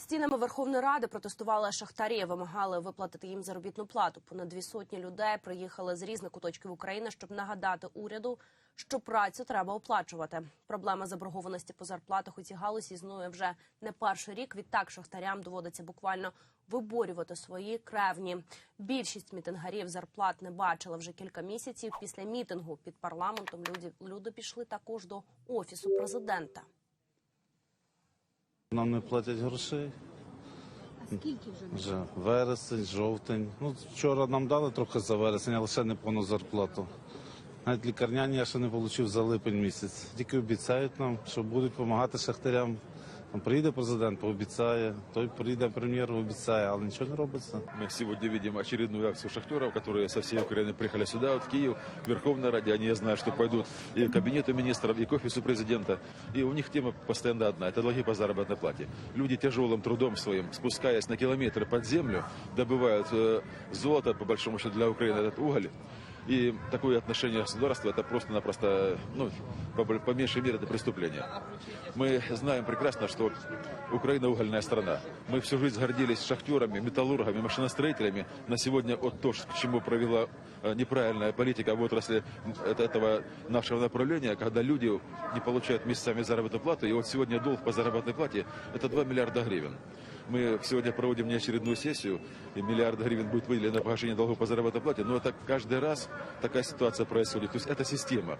стінами Верховної Ради протестували шахтарі, вимагали виплатити їм заробітну плату. Понад дві сотні людей приїхали з різних куточків України, щоб нагадати уряду, що працю треба оплачувати. Проблема заборгованості по зарплатах у цій галузі існує вже не перший рік. Відтак шахтарям доводиться буквально виборювати свої кревні. Більшість мітингарів зарплат не бачила вже кілька місяців. Після мітингу під парламентом люди, люди пішли також до офісу президента. Нам не платять грошей. А скільки вже? Вже вересень, жовтень. Ну, вчора нам дали трохи за вересень, але ще не повну зарплату. Навіть лікарняні я ще не отримав за липень місяць. Тільки обіцяють нам, що будуть допомагати шахтарям. Там приїде президент, пообіцяє, той приїде прем'єр, обіцяє, але нічого не робиться. Мы сегодня видим очередную акцию шахтеров, которые со всей Украины приехали сюда, вот в Киев, в Верховной Раде. Они, я знаю, что пойдут и к кабинету министров, и к офису президента. И у них тема постоянно одна – это долги по заработной плате. Люди тяжелым трудом своим, спускаясь на километры под землю, добывают э, золото, по большому счету, для Украины этот уголь. И такое отношение государства – это просто-напросто, ну, по, по меньшей мере, это преступление. Мы знаем прекрасно, что Украина угольная страна. Мы всю жизнь гордились шахтерами, металлургами, машиностроителями. На сегодня от то, к чему провела э, неправильная политика в отрасли это- этого нашего направления, когда люди не получают месяцами заработную плату. И вот сегодня долг по заработной плате – это 2 миллиарда гривен. Мы сегодня проводим неочередную сессию, и миллиард гривен будет выделено на погашение долгов по заработной плате, но это каждый раз такая ситуация происходит. То есть это система.